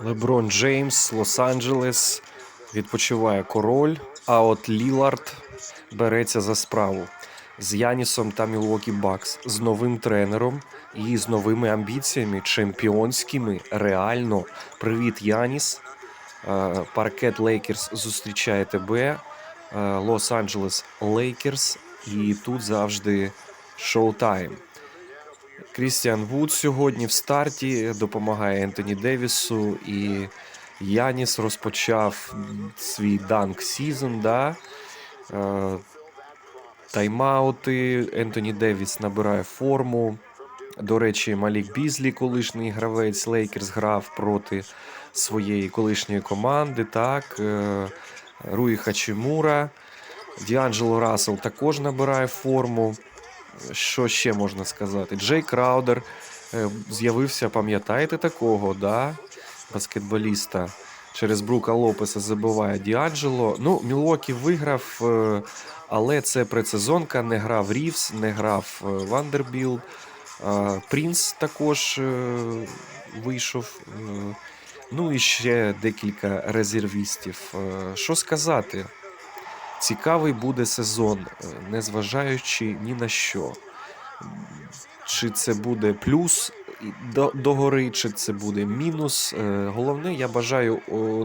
Леброн Джеймс, Лос-Анджелес. Відпочиває король. А от Лілард береться за справу з Янісом та Мілвокі Бакс, з новим тренером і з новими амбіціями, чемпіонськими. Реально. Привіт, Яніс. Е, Паркет Лейкерс зустрічає тебе. Е, Лос-Анджелес Лейкерс. І тут завжди шоу-тайм. Крістіан Вуд сьогодні в старті допомагає Ентоні Девісу і Яніс розпочав свій данк сізон. Да? Е, Тайм-аути. Ентоні Девіс набирає форму. До речі, Малік Бізлі, колишній гравець Лейкерс, грав проти своєї колишньої команди. Так, Е, Руї Хачимура. Діанджело Рассел також набирає форму. Що ще можна сказати? Джей Краудер е, з'явився, пам'ятаєте такого, да? баскетболіста. Через Брука Лопеса забиває Діанджело. Ну, Мілокі виграв, е, але це предсезонка. Не грав Рівс, не грав е, Вандербілд. Прінс також вийшов. Ну і ще декілька резервістів. Що сказати? Цікавий буде сезон, е, незважаючи ні на що. Чи це буде плюс до, до гори, чи це буде мінус. Е, Головне, я бажаю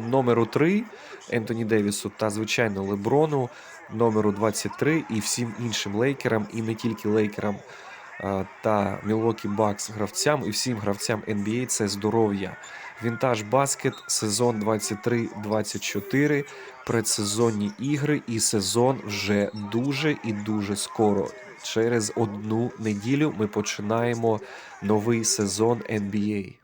номеру 3 Ентоні Девісу та, звичайно, Леброну, номеру 23 і всім іншим лейкерам, і не тільки лейкерам е, та Мілвокі Бакс гравцям, і всім гравцям NBA це здоров'я. Вінтаж баскет, сезон 23-24, предсезонні ігри, і сезон вже дуже і дуже скоро. Через одну неділю ми починаємо новий сезон NBA.